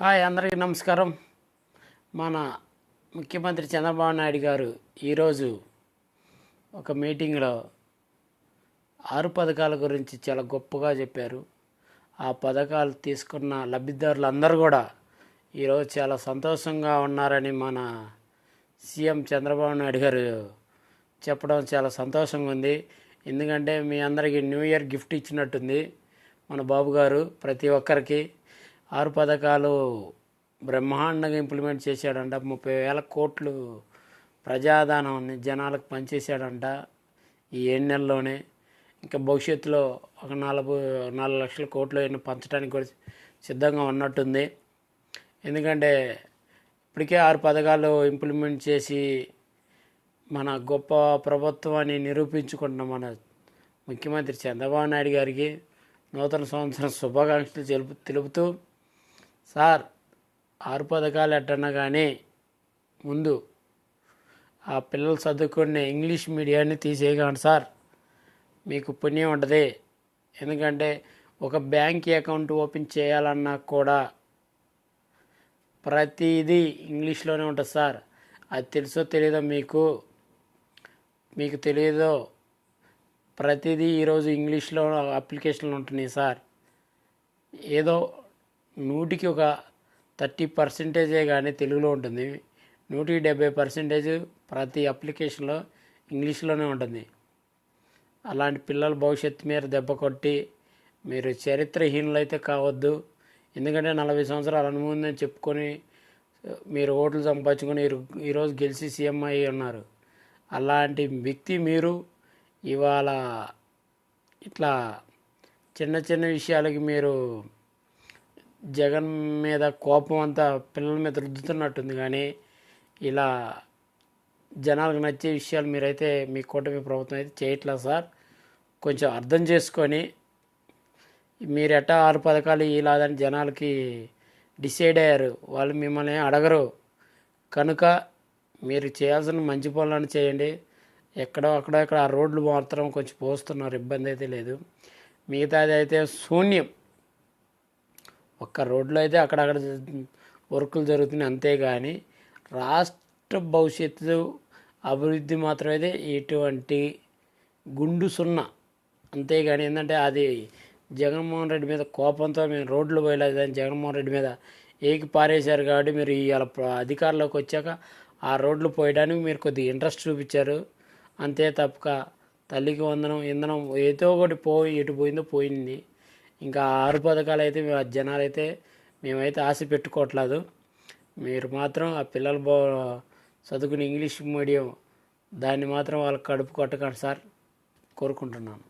Hi అందరికీ నమస్కారం. మన ముఖ్యమంత్రి చంద్రబాబు నాయుడు గారు ఈరోజు ఒక మీటింగ్లో ఆరు పథకాల గురించి చాలా గొప్పగా చెప్పారు. ఆ పథకాలు తీసుకున్న లబ్ధిదారులందరూ కూడా ఈరోజు చాలా సంతోషంగా ఉన్నారని మన సీఎం చంద్రబాబు నాయుడు గారు చెప్పడం చాలా సంతోషంగా ఉంది. ఎందుకంటే మీ అందరికీ న్యూ ఇయర్ గిఫ్ట్ ఇచ్చినట్టుంది మన బాబు గారు ప్రతి ఒక్కరికి. ఆరు పథకాలు బ్రహ్మాండంగా ఇంప్లిమెంట్ చేశాడంట. ముప్పై వేల కోట్లు ప్రజాదానం జనాలకు పనిచేశాడంట ఈ ఏడు నెలలోనే ఇంకా భవిష్యత్తులో ఒక నలభై నాలుగు లక్షల కోట్లు ఎన్నో పంచడానికి కూడా సిద్ధంగా ఉన్నట్టుంది. ఎందుకంటే ఇప్పటికే ఆరు పథకాలు ఇంప్లిమెంట్ చేసి మన గొప్ప ప్రభుత్వాన్ని నిరూపించుకుంటున్న మన ముఖ్యమంత్రి చంద్రబాబు నాయుడు గారికి నూతన సంవత్సరం శుభాకాంక్షలు తెలుపు తెలుపుతూ సార్ ఆరు పథకాలు ఎట్టన్నా కానీ ముందు ఆ పిల్లలు చదువుకునే ఇంగ్లీష్ మీడియాన్ని తీసేయకండి సార్. మీకు పుణ్యం ఉంటుంది. ఎందుకంటే ఒక బ్యాంక్ అకౌంట్ ఓపెన్ చేయాలన్నా కూడా ప్రతిదీ ఇంగ్లీష్లోనే ఉంటుంది సార్. అది తెలుసో తెలియదో మీకు? మీకు తెలియదో ప్రతిదీ ఈరోజు ఇంగ్లీష్లో అప్లికేషన్లు ఉంటున్నాయి సార్. ఏదో నూటికి ఒక థర్టీ పర్సెంటేజే కానీ తెలుగులో ఉంటుంది. నూటికి డెబ్బై పర్సెంటేజ్ ప్రతి అప్లికేషన్లో ఇంగ్లీష్లోనే ఉంటుంది. అలాంటి పిల్లల భవిష్యత్తు మీద దెబ్బ కొట్టి మీరు చరిత్రహీనులు అయితే కావద్దు. ఎందుకంటే నలభై సంవత్సరాల అనుభవం చెప్పుకొని మీరు ఓట్లు సంపాదించుకొని ఈరోజు గెలిచి సీఎం అయ్యి ఉన్నారు. అలాంటి వ్యక్తి మీరు ఇవాళ ఇట్లా చిన్న చిన్న విషయాలకి మీరు జగన్ మీద కోపం అంతా పిల్లల మీద రుద్దుతున్నట్టుంది. కానీ ఇలా జనాలకు నచ్చే విషయాలు మీరైతే మీ కూటమి ప్రభుత్వం అయితే చేయట్లేదు సార్. కొంచెం అర్థం చేసుకొని మీరు ఎట్టా ఆరు పథకాలు ఇలాదని జనాలకి డిసైడ్ అయ్యారు. వాళ్ళు మిమ్మల్ని అడగరు. కనుక మీరు చేయాల్సిన మంచి పనులను చేయండి. ఎక్కడో అక్కడో ఇక్కడ ఆ రోడ్లు మాత్రం కొంచెం పోస్తున్నారు. ఇబ్బంది అయితే లేదు. మిగతాది అయితే శూన్యం. ఒక్క రోడ్లో అయితే అక్కడక్కడ వర్కులు జరుగుతున్నాయి అంతేగాని రాష్ట్ర భవిష్యత్తు అభివృద్ధి మాత్రం అయితే ఎటువంటి గుండు సున్నా. అంతేగాని ఏంటంటే అది జగన్మోహన్ రెడ్డి మీద కోపంతో మేము రోడ్లు పోయలేదని జగన్మోహన్ రెడ్డి మీద ఏకి పారేశారు కాబట్టి మీరు ఇవాళ అధికారంలోకి వచ్చాక ఆ రోడ్లు పోయడానికి మీరు కొద్దిగా ఇంట్రెస్ట్ చూపించారు. అంతే తప్పక తల్లికి వందనం ఇంధనం ఏదో ఒకటి పోయి ఎటు పోయిందో పోయింది. ఇంకా ఆరు పథకాలు అయితే మేము జనాలు అయితే మేమైతే ఆశ పెట్టుకోవట్లేదు. మీరు మాత్రం ఆ పిల్లలు బో చదువుకుని ఇంగ్లీష్ మీడియం దాన్ని మాత్రం వాళ్ళకి కడుపు కొట్టకండి సార్. కోరుకుంటున్నాను.